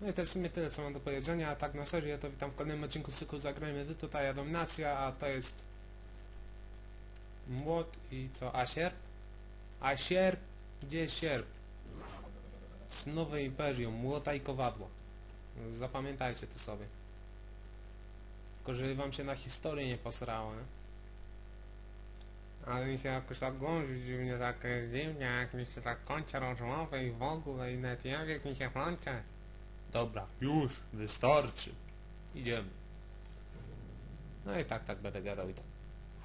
No i to jest w sumie tyle, co mam do powiedzenia, a tak na serio to witam w kolejnym odcinku z cyklu Zagrajmy Wy, tutaj Dominacja, a to jest młot i co, a sierp? A sierp? Gdzie sierp? Z Nowe Imperium, młota i kowadło. Zapamiętajcie to sobie. Tylko żeby wam się na historię nie posrało, nie? Ale mi się jakoś tak gąsi dziwnie, tak dziwnie, jak mi się tak kończy rozmowy i w ogóle i nawet jak mi się plącze. Dobra, już, wystarczy. Idziemy. No i tak, tak będę gadał i tak.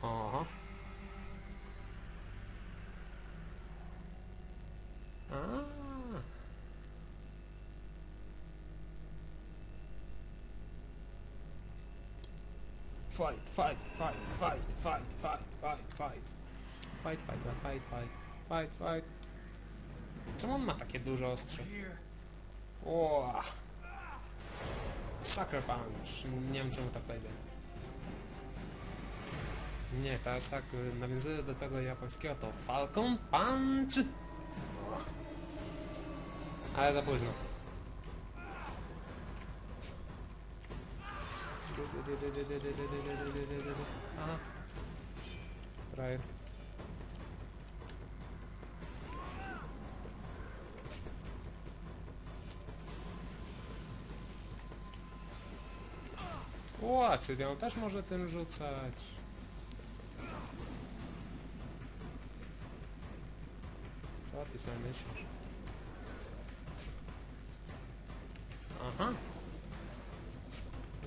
Aha. A. Fight, fight, fight, fight, fight, fight, fight, fight. Fight, fight, fight, fight, fight, fight, fight. Czemu on ma takie duże ostrze? Ła. Sucker Punch. Nie wiem czemu tak powiedział. Nie, teraz tak nawiązuję do tego japońskiego to Falcon Punch. Ale za późno. Aha. Frajer. Ła, czyli on też może tym rzucać. Co ty sobie myślisz? Aha.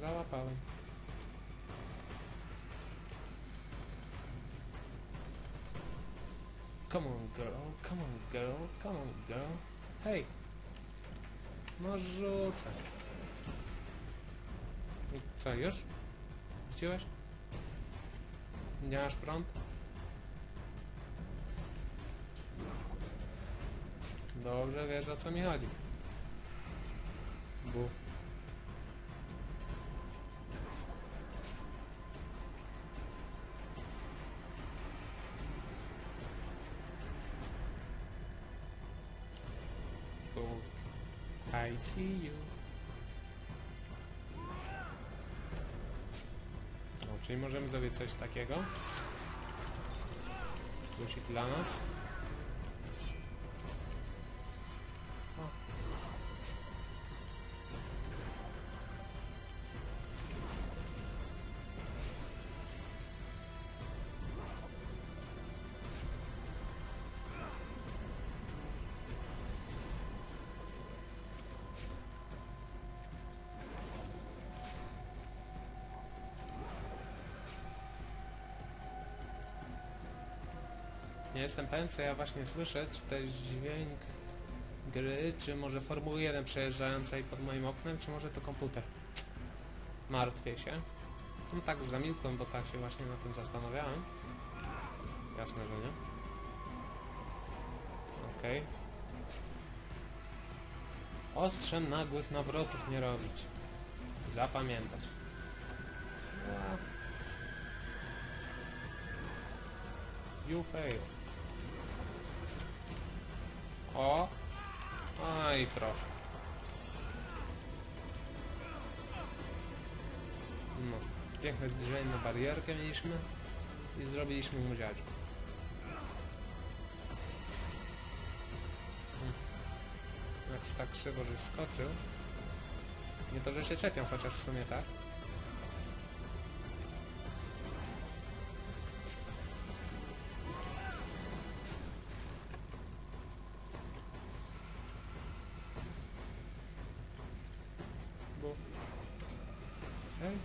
Załapałem. Come on girl, come on girl, come on girl. Hej! No rzucaj. Co, już? Wróciłeś? Nie masz prąd? Dobrze wiesz o co mi chodzi. Bu. Bu. I see you. Czyli możemy zrobić coś takiego. Plusik dla nas. Nie jestem pewien, co ja właśnie słyszę, czy to jest dźwięk gry, czy może Formuły 1 przejeżdżającej pod moim oknem, czy może to komputer. Martwię się. No tak zamilkłem, bo tak się właśnie na tym zastanawiałem. Jasne, że nie. Okej. Ostrzem nagłych nawrotów nie robić. Zapamiętać. You fail. O! A i proszę. No. Piękne zbliżenie na barierkę mieliśmy i zrobiliśmy mu dziadzio. Hmm. Jakiś tak krzywo, że skoczył. Nie to, że się czepią, chociaż w sumie tak.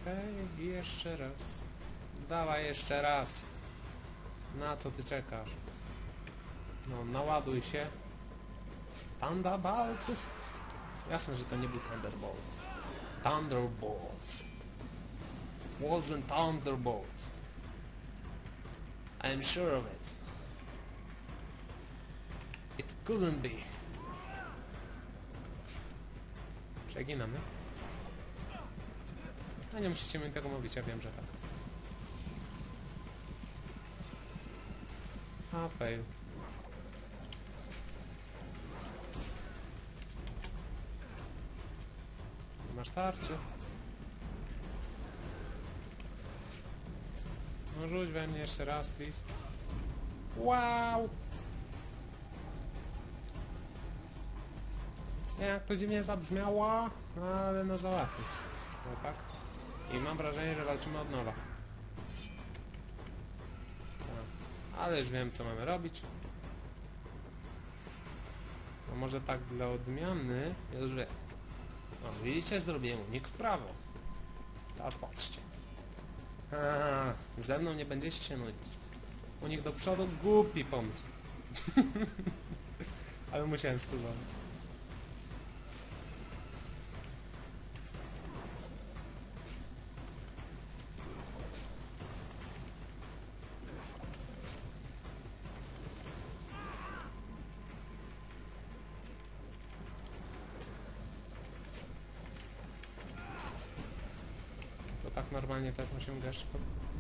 Hej, hej, jeszcze raz. Dawaj jeszcze raz. Na co ty czekasz? No, naładuj się. Thunderbolt? Jasne, że to nie był Thunderbolt. Thunderbolt. Wasn't Thunderbolt. I'm sure of it. It couldn't be. Przeginamy. A nie musicie mi tego mówić, ja wiem, że tak. A, fail. masz tarczy. No rzuć we mnie jeszcze raz, please. Wow! Nie, jak to dziwnie zabrzmiało, ale no załatwi. Chłopak. I mam wrażenie, że walczymy od nowa. Tak. Ale już wiem, co mamy robić. A może tak dla odmiany? Już wiem. O, widzicie, zrobiłem unik w prawo. Teraz patrzcie. Haha, ze mną nie będziecie się nudzić. Unik do przodu, głupi pomysł. Ale musiałem spróbować.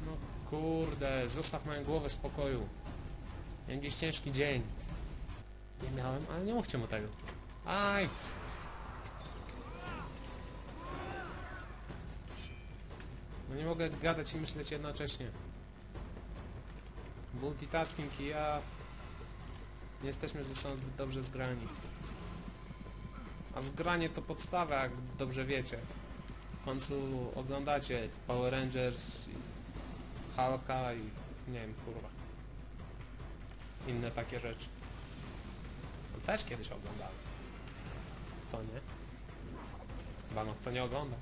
No kurde, zostaw moją głowę w spokoju. Miałem dziś ciężki dzień. Nie miałem, ale nie mówcie mu tego. Aj! No nie mogę gadać i myśleć jednocześnie. Multitasking i ja... Nie jesteśmy ze sobą zbyt dobrze zgrani. A zgranie to podstawa, jak dobrze wiecie. Końcu oglądacie Power Rangers, i Hulka i nie wiem, kurwa. Inne takie rzeczy. No też kiedyś oglądałem. To nie? Chyba no, kto nie ogląda.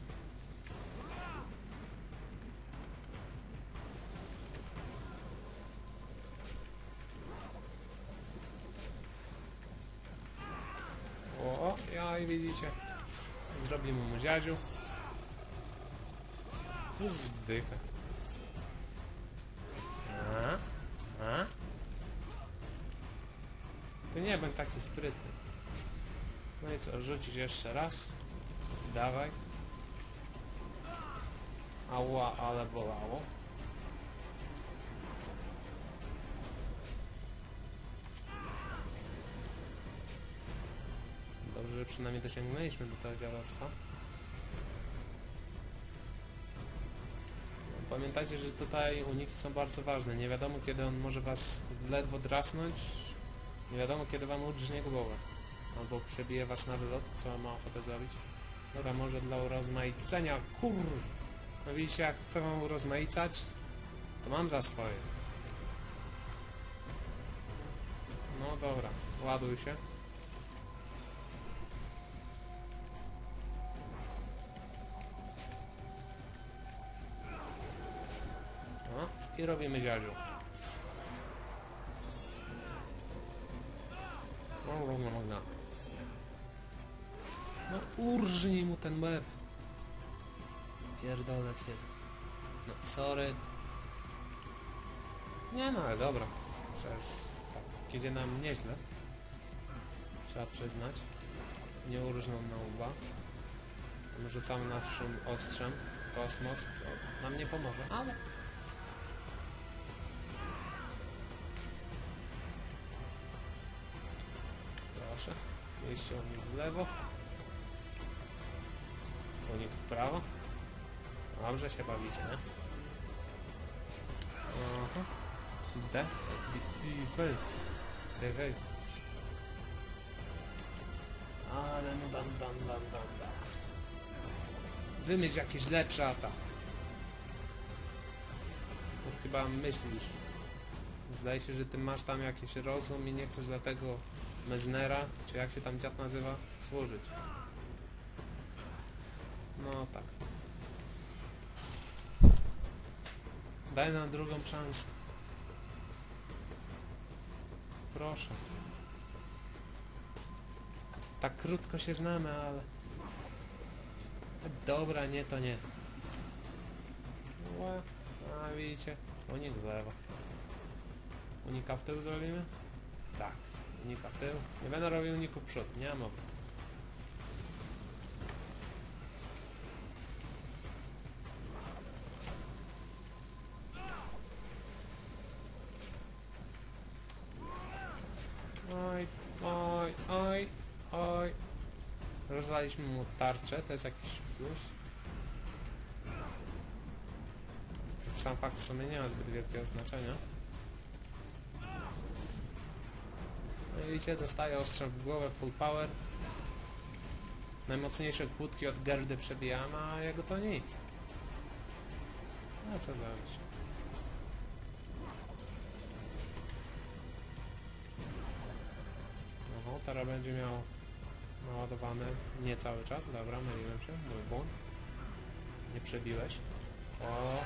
O, ja i widzicie. Zrobimy mu ziaziu. I Zdychę. A? A? To nie będę taki sprytny. No i co, rzucić jeszcze raz. Dawaj. Ała, ale bolało. Dobrze, że przynajmniej dosięgnęliśmy do tego dziadostwa. Pamiętajcie, że tutaj uniki są bardzo ważne. Nie wiadomo kiedy on może was ledwo drasnąć. Nie wiadomo kiedy wam udrżnie głowę. Albo przebije was na wylot, co ma ochotę zrobić. Dobra, może dla urozmaicenia. Kur... No widzicie, jak chcę wam urozmaicać, to mam za swoje. No dobra, ładuj się. I robimy ziaziu. No urżnij mu ten łeb. Pierdolec jeden. No sorry. Nie no, ale dobra. Przecież tak idzie nam nieźle. Trzeba przyznać. Nie urżną na łba. Rzucamy naszym ostrzem kosmos, nam nie pomoże, ale... Proszę. Wyjście unik w lewo. Unik w prawo. Dobrze się bawicie, nie? Aha. De... Defense. Defense. Ale no dam, dam, dam, dam, dam. Wymyśl jakieś lepsze atak. No, chyba myślisz. Zdaje się, że ty masz tam jakiś rozum i nie chcesz dla tego Meznera, czy jak się tam dziad nazywa, służyć. No tak. Daj nam drugą szansę. Proszę. Tak krótko się znamy, ale... Dobra, nie to nie. A widzicie? Unik w lewo. Unika w tył zrobimy? Tak. Unika w tył. Nie będę robił uników w przód, nie mam. Oj, oj, oj, oj. Rozwaliśmy mu tarczę, to jest jakiś plus. Sam fakt w sumie nie ma zbyt wielkiego znaczenia. I widzicie, dostaje ostrzem w głowę, full power. Najmocniejsze kłódki od Gerdy przebijamy, a jego to nic. No co zrobić? Oho, teraz będzie miał naładowany nie cały czas. Dobra, myliłem się, mój błąd. Nie przebiłeś. O!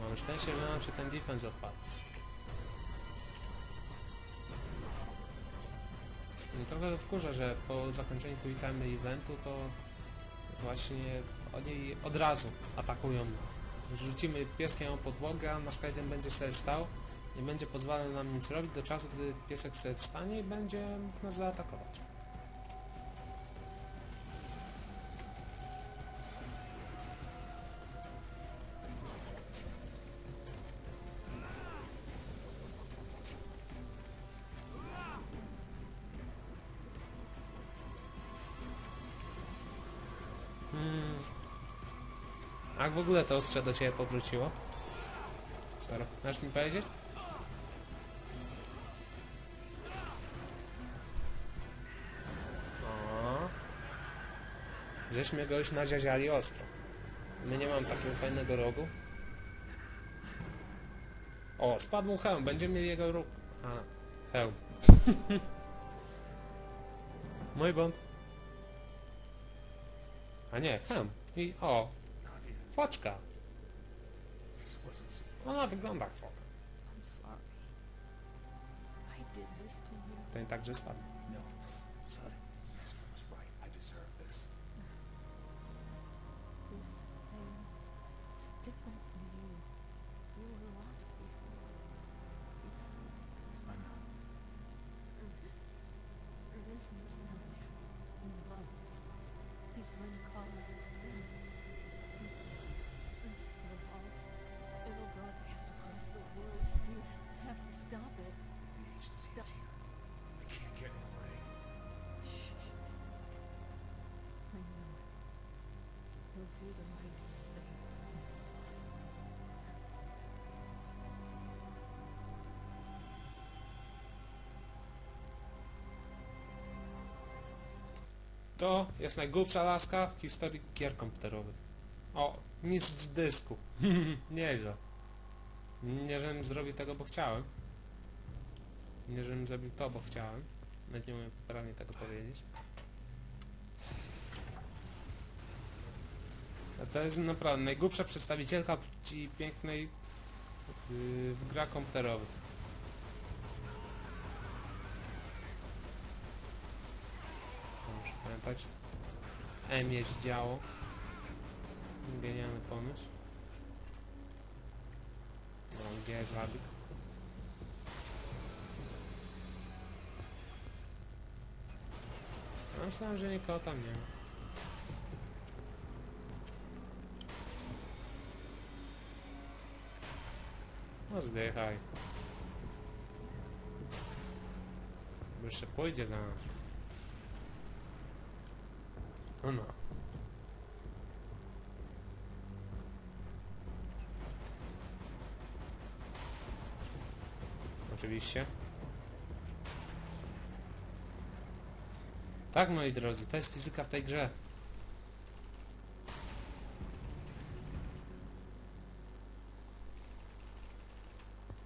Mamy szczęście, że nam się ten defense odpadł. No trochę wkurza, że po zakończeniu quick time eventu to właśnie oni od razu atakują nas. Rzucimy pieskiem o podłogę, a nasz Kaiden będzie sobie stał, nie będzie pozwalał nam nic robić do czasu, gdy piesek sobie wstanie i będzie nas zaatakować. Jak w ogóle to ostrze do ciebie powróciło? Sorry. Możesz mi powiedzieć? O. Żeśmy go już naziaziali ostro. My nie mamy takiego fajnego rogu. O, spadł mu hełm, będziemy mieli jego róg. A, hełm. Mój błąd. A nie, hełm. I o, foczka. Ona wygląda jak foka. Ten także spadł. No. Sorry. To jest najgłupsza laska w historii gier komputerowych. O, mistrz dysku. Nieźle. Nie, żebym zrobił tego, bo chciałem. Nie, żebym zrobił to, bo chciałem. Nawet nie umiem poprawnie tego powiedzieć. A to jest naprawdę najgłupsza przedstawicielka płci pięknej yy, w grach komputerowych. Pamiętać. M jest działo. Genialny pomysł. No, gdzie jest wabik? No, myślałem, że nikogo tam nie ma. No zdychaj. Jeszcze pójdzie za nas. No no. Oczywiście. Tak, moi drodzy, to jest fizyka w tej grze.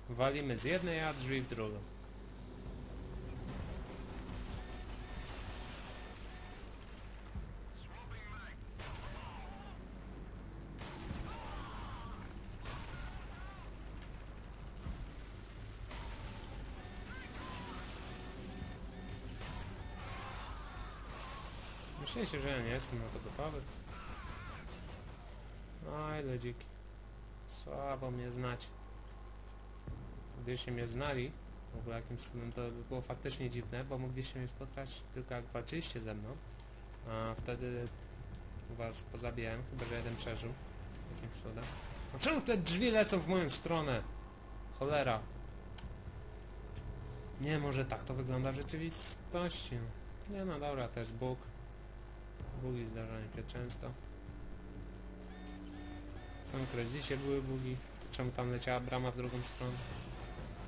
Walimy z jednej, a drzwi w drugą. Myśleliście, że ja nie jestem na to gotowy. Oj, ludziki. Słabo mnie znać. Gdybyście mnie znali, w ogóle jakimś cudem to by było faktycznie dziwne, bo mogliście mnie spotkać tylko jak walczyliście ze mną. A wtedy was pozabijałem, chyba że jeden przeżył. Jakimś cudem. A czemu te drzwi lecą w moją stronę? Cholera. Nie, może tak to wygląda w rzeczywistości. no. Nie no dobra, to jest bóg. Bugi zdarzają się często. W samym Crysisie były bugi. Czemu tam leciała brama w drugą stronę?